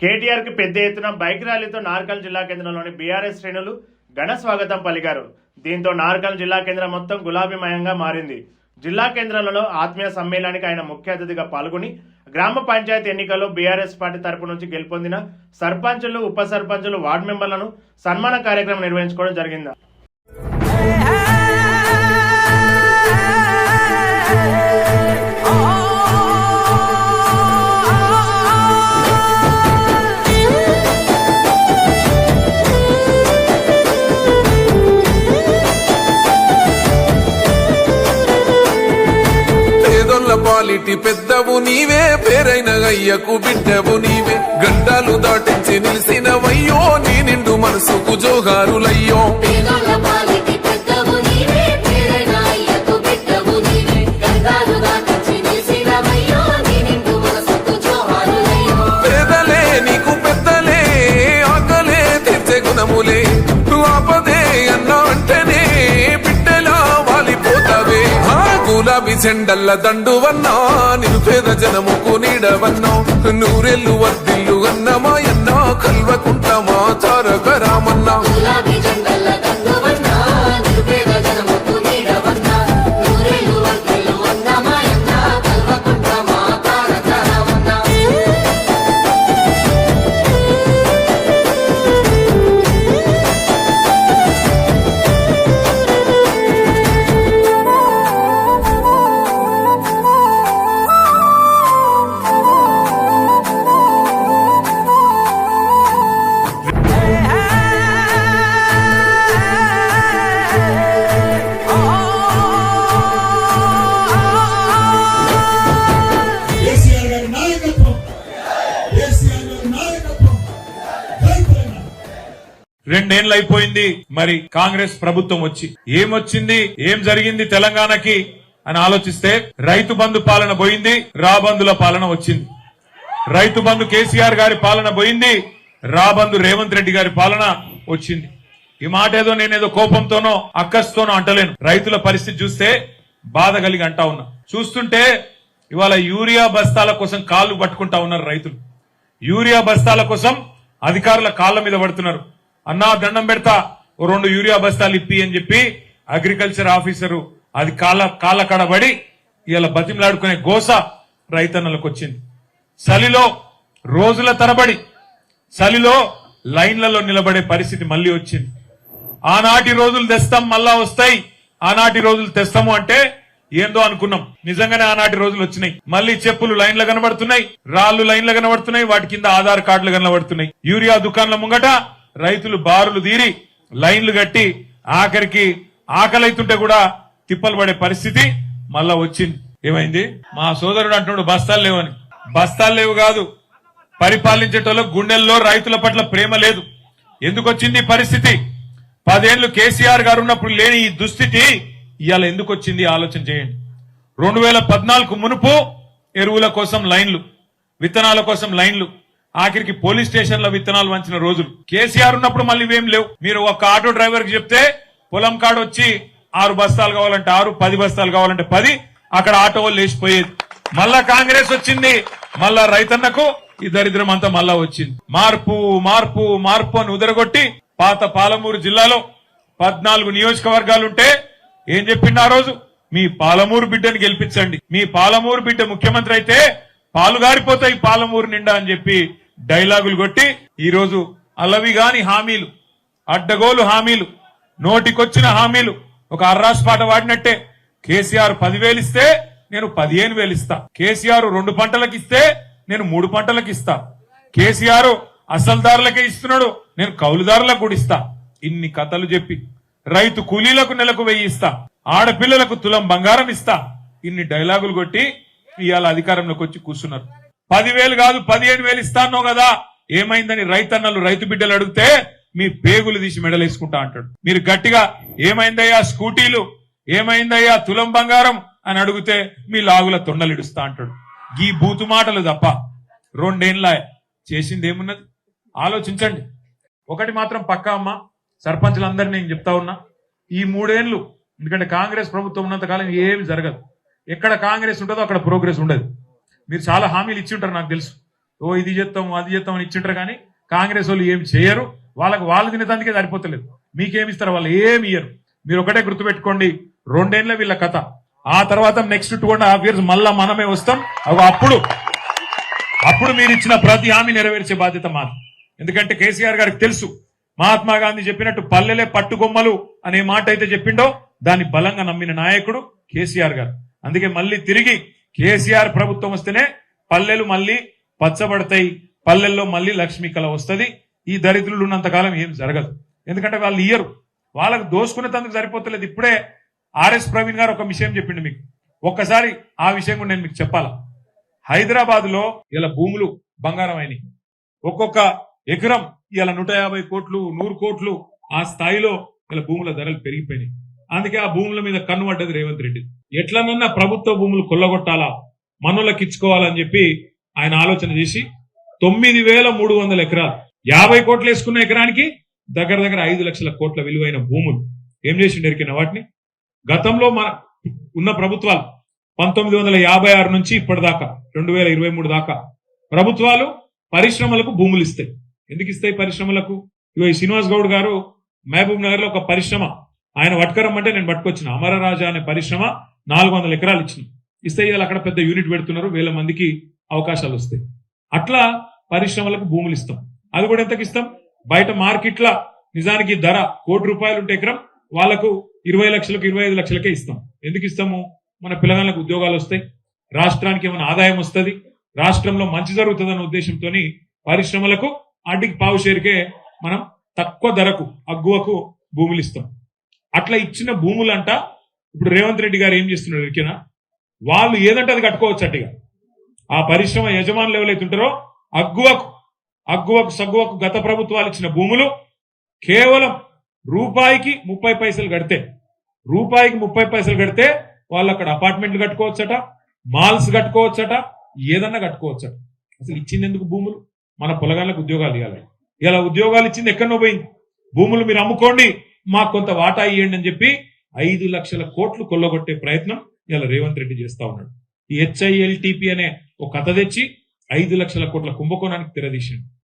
కేటీఆర్కి పెద్ద ఎత్తున బైక్ ర్యాలీతో నార్కల్ జిల్లా కేంద్రంలోని బీఆర్ఎస్ శ్రేణులు ఘన స్వాగతం పలికారు. దీంతో నార్కల్ జిల్లా కేంద్రం మొత్తం గులాబీమయంగా మారింది. జిల్లా కేంద్రంలో ఆత్మీయ సమ్మేళనానికి ఆయన ముఖ్య అతిథిగా పాల్గొని గ్రామ పంచాయతీ ఎన్నికల్లో బీఆర్ఎస్ పార్టీ తరపు నుంచి గెలుపొందిన సర్పంచులు ఉప సర్పంచులు వార్డు మెంబర్లను సన్మాన కార్యక్రమం నిర్వహించుకోవడం జరిగింది. పాలిటి పెద్దవు నీవే పేరైన అయ్యకు బిడ్డవు నీవే. గండాలు దాటించి నిలిసినవయ్యో నీ నిండు మనసుకు జోహారులయ్యో. నీ చెండల్ల దండువన్నా నిరుపేద జనముకు నీడవన్నా. నూరెల్లు వద్దిల్లు అన్నమాయన్నా కల్వకుంటమా చారకరా. రెండేళ్ళు అయిపోయింది. మరి కాంగ్రెస్ ప్రభుత్వం వచ్చి ఏమొచ్చింది? ఏం జరిగింది తెలంగాణకి? అని ఆలోచిస్తే రైతు బంధు పాలన పోయింది రాబందుల పాలన వచ్చింది. రైతు బంధు కేసీఆర్ గారి పాలన పోయింది రాబందు రేవంత్ రెడ్డి గారి పాలన వచ్చింది. ఈ మాట ఏదో నేనేదో కోపంతోనో అక్కస్తోనో అంటలేను. రైతుల పరిస్థితి చూస్తే బాధ కలిగి అంటా ఉన్నా. చూస్తుంటే ఇవాళ యూరియా బస్తాల కోసం కాళ్ళు పట్టుకుంటా ఉన్నారు రైతులు. యూరియా బస్తాల కోసం అధికారుల కాళ్ళ మీద పడుతున్నారు. అన్నా దండం పెడతా. ఓ రెండు యూరియా బస్తాలు ఇప్పి అని చెప్పి అగ్రికల్చర్ ఆఫీసరు అది కాళ్ళ కాళ్ళ కడబడి ఇవాళ బతిమలాడుకునే గోస రైతన్నలకు వచ్చింది. చలిలో రోజుల తరబడి చలిలో లైన్లలో నిలబడే పరిస్థితి మళ్ళీ వచ్చింది. ఆనాటి రోజులు తెస్తాం మళ్ళా వస్తాయి. ఆనాటి రోజులు తెస్తాము అంటే ఏందో అనుకున్నాం. నిజంగానే ఆనాటి రోజులు వచ్చినాయి. మళ్ళీ చెప్పులు లైన్లు కనబడుతున్నాయి రాళ్ళు లైన్లు కనబడుతున్నాయి వాటి కింద ఆధార్ కార్డులు కనబడుతున్నాయి. యూరియా దుకాణాల ముంగట రైతులు బారులు తీరి లైన్లు కట్టి ఆఖరికి ఆకలైతుంటే కూడా తిప్పలు పడే పరిస్థితి మళ్ళా వచ్చింది. ఏమైంది? మా సోదరుడు అంటున్నాడు బస్తాలు లేవని. బస్తాలు లేవు కాదు. పరిపాలించేటోళ్ళ గుండెల్లో రైతుల పట్ల ప్రేమ లేదు. ఎందుకు వచ్చింది పరిస్థితి? పదేళ్ళు కేసీఆర్ గారు ఉన్నప్పుడు లేని ఈ దుస్థితి ఇవాళ ఎందుకు వచ్చింది? ఆలోచన చేయండి. రెండు వేల పద్నాలుగు మునుపు ఎరువుల కోసం లైన్లు విత్తనాల కోసం లైన్లు ఆఖరికి పోలీస్ స్టేషన్ల విత్తనాలు వంచిన రోజులు కేసీఆర్ ఉన్నప్పుడు మళ్ళీ ఇవేం లేవు. మీరు ఒక ఆటో డ్రైవర్కి చెప్తే పొలం కాడ వచ్చి ఆరు బస్తాలు కావాలంటే ఆరు పది బస్తాలు కావాలంటే పది అక్కడ ఆటో వాళ్ళు లేచిపోయేది. మళ్ళా కాంగ్రెస్ వచ్చింది మళ్ళా రైతన్నకు ఈ దరిద్రం అంతా మళ్ళా వచ్చింది. మార్పు మార్పు మార్పు అని ఉదరగొట్టి పాత పాలమూరు జిల్లాలో పద్నాలుగు నియోజకవర్గాలుంటే ఏం చెప్పిండు ఆ రోజు? మీ పాలమూరు బిడ్డని గెలిపించండి. మీ పాలమూరు బిడ్డ ముఖ్యమంత్రి అయితే పాలు గారిపోతాయి పాలమూరు నిండా అని చెప్పి డైలాగులు కొట్టి ఈ రోజు అలవి గాని హామీలు అడ్డగోలు హామీలు నోటికొచ్చిన హామీలు ఒక అర్రాస్ పాట వాడినట్టే. కేసీఆర్ పదివేలు ఇస్తే నేను పదిహేను వేలు ఇస్తా. కేసీఆర్ రెండు పంటలకు ఇస్తే నేను మూడు పంటలకు ఇస్తా. కేసీఆర్ అసలుదారులకే ఇస్తున్నాడు నేను కౌలుదారులకు కూడా ఇస్తా. ఇన్ని కథలు చెప్పి రైతు కూలీలకు నెలకు వెయ్యి ఇస్తా. ఆడపిల్లలకు తులం బంగారం ఇస్తా. ఇన్ని డైలాగులు కొట్టి ఇవాళ అధికారంలోకి వచ్చి కూర్చున్నారు. పదివేలు కాదు పదిహేను వేలు ఇస్తానో కదా. ఏమైందని రైతన్నలు రైతు బిడ్డలు అడిగితే మీ పేగులు తీసి మెడలేసుకుంటా అంటాడు. మీరు గట్టిగా ఏమైందయ్యా స్కూటీలు? ఏమైందయ్యా తులం బంగారం? అని అడిగితే మీ లాగుల తొండలిడుస్తా అంటాడు. ఈ బూతు మాటలు తప్ప రెండేండ్ల చేసింది ఏమున్నది ఆలోచించండి. ఒకటి మాత్రం పక్కా అమ్మ సర్పంచులందరినీ నేను చెప్తా ఉన్నా. ఈ మూడేళ్ళు ఎందుకంటే కాంగ్రెస్ ప్రభుత్వం ఉన్నంత కాలం ఏమి జరగదు. ఎక్కడ కాంగ్రెస్ ఉంటుందో అక్కడ ప్రోగ్రెస్ ఉండదు. మీరు చాలా హామీలు ఇచ్చి ఉంటారు నాకు తెలుసు. ఓ ఇది చేస్తాం అది చేస్తాం అని ఇచ్చింటారు కానీ కాంగ్రెస్ వాళ్ళు ఏమి చేయరు. వాళ్ళకి వాళ్ళు తినేదానికే సరిపోతలేదు. మీకేమి ఇస్తారు? వాళ్ళు ఏమి ఇయ్యరు. మీరు ఒకటే గుర్తుపెట్టుకోండి. రెండేళ్ళ వీళ్ళ కథ. ఆ తర్వాత next two and half years మళ్ళా మనమే వస్తాం. అగో అప్పుడు అప్పుడు మీరు ఇచ్చిన ప్రతి హామీ నెరవేర్చే బాధ్యత మాది. ఎందుకంటే కేసీఆర్ గారికి తెలుసు. మహాత్మా గాంధీ చెప్పినట్టు పల్లెలే పట్టుకొమ్మలు అనే మాట అయితే చెప్పిండో దాన్ని బలంగా నమ్మిన నాయకుడు కేసీఆర్ గారు. అందుకే మళ్ళీ తిరిగి కేసీఆర్ ప్రభుత్వం వస్తేనే పల్లెలు మళ్ళీ పచ్చబడతాయి. పల్లెల్లో మళ్ళీ లక్ష్మీ కళ వస్తది. ఈ దరిద్రులు ఉన్నంతకాలం ఏం జరగదు. ఎందుకంటే వాళ్ళు ఇయ్యరు. వాళ్ళకు దోసుకునేందుకు సరిపోతలేదు. ఇప్పుడే ఆర్ఎస్ ప్రవీణ్ గారు ఒక విషయం చెప్పిండు మీకు. ఒక్కసారి ఆ విషయం కూడా నేను మీకు చెప్పాలా? హైదరాబాద్లో ఇలా భూములు బంగారం అయినాయి. ఒక్కొక్క ఎకరం ఇలా నూట యాభై కోట్లు నూరు కోట్లు ఆ స్థాయిలో ఇలా భూముల ధరలు పెరిగిపోయినాయి. అందుకే ఆ భూముల మీద కన్ను పడ్డది రేవంత్ రెడ్డి. ఎట్లనన్నా ప్రభుత్వ భూములు కొల్లగొట్టాలా? మనోళ్ళకి ఇచ్చుకోవాలని చెప్పి ఆయన ఆలోచన చేసి తొమ్మిది వేల మూడు వందల ఎకరాలు యాభై కోట్లు వేసుకున్న ఎకరానికి దగ్గర దగ్గర ఐదు లక్షల కోట్ల విలువైన భూములు. ఏం చేసిండు నెరికిన వాటిని? గతంలో మన ఉన్న ప్రభుత్వాలు పంతొమ్మిది వందల యాభై ఆరు నుంచి ఇప్పటిదాకా రెండు వేల ఇరవై మూడు దాకా ప్రభుత్వాలు పరిశ్రమలకు భూములు ఇస్తాయి. ఎందుకు ఇస్తాయి పరిశ్రమలకు? ఇగో శ్రీనివాస్ గౌడ్ గారు మహబూబ్ నగర్లో ఒక పరిశ్రమ ఆయన పట్టుకరం అంటే నేను పట్టుకొచ్చిన. అమరరాజా అనే పరిశ్రమ నాలుగు వందల ఎకరాలు ఇచ్చిన ఇస్తే ఇవాళ అక్కడ పెద్ద యూనిట్ పెడుతున్నారు. వేల మందికి అవకాశాలు వస్తాయి. అట్లా పరిశ్రమలకు భూములు ఇస్తాం. అది కూడా ఎంతకి ఇస్తాం? బయట మార్కెట్ల నిజానికి ధర కోటి రూపాయలు ఉంటే ఎకరం వాళ్ళకు ఇరవై లక్షలకు ఇరవై ఐదు లక్షలకే ఇస్తాం. ఎందుకు ఇస్తాము? మన పిల్లగాళ్ళకు ఉద్యోగాలు వస్తాయి. రాష్ట్రానికి ఏమైనా ఆదాయం వస్తుంది. రాష్ట్రంలో మంచి జరుగుతుందన్న ఉద్దేశంతో పరిశ్రమలకు అడ్డికి పావు షేరికే మనం తక్కువ ధరకు అగ్గువకు భూములు ఇస్తాం. అట్లా ఇచ్చిన భూములంట. ఇప్పుడు రేవంత్ రెడ్డి గారు ఏం చేస్తున్నారు ఎరికేనా వాళ్ళు ఏదంటే అది కట్టుకోవచ్చు అట్టిగా ఆ పరిశ్రమ యజమానులు ఎవరైతే ఉంటారో అగ్గువకు అగ్గువకు సగ్గువకు గత ప్రభుత్వాలు ఇచ్చిన భూములు కేవలం రూపాయికి ముప్పై పైసలు కడితే రూపాయికి ముప్పై పైసలు కడితే వాళ్ళు అక్కడ అపార్ట్మెంట్లు కట్టుకోవచ్చట మాల్స్ కట్టుకోవచ్చట ఏదన్నా కట్టుకోవచ్చట. అసలు ఇచ్చింది ఎందుకు భూములు? మన పొలగాళ్ళకు ఉద్యోగాలు ఇవ్వాలి. ఇలా ఉద్యోగాలు ఇచ్చింది ఎక్కడో పోయింది. భూములు మీరు అమ్ముకోండి మాకు కొంత వాటా ఇవ్వండి అని చెప్పి ఐదు లక్షల కోట్లు కొల్లగొట్టే ప్రయత్నం ఇలా రేవంత్ రెడ్డి చేస్తా ఉన్నాడు. ఈ హెచ్ఐఎల్టిపి అనే ఒక కథ తెచ్చి ఐదు లక్షల కోట్ల కుంభకోణానికి తెరదీసిండు.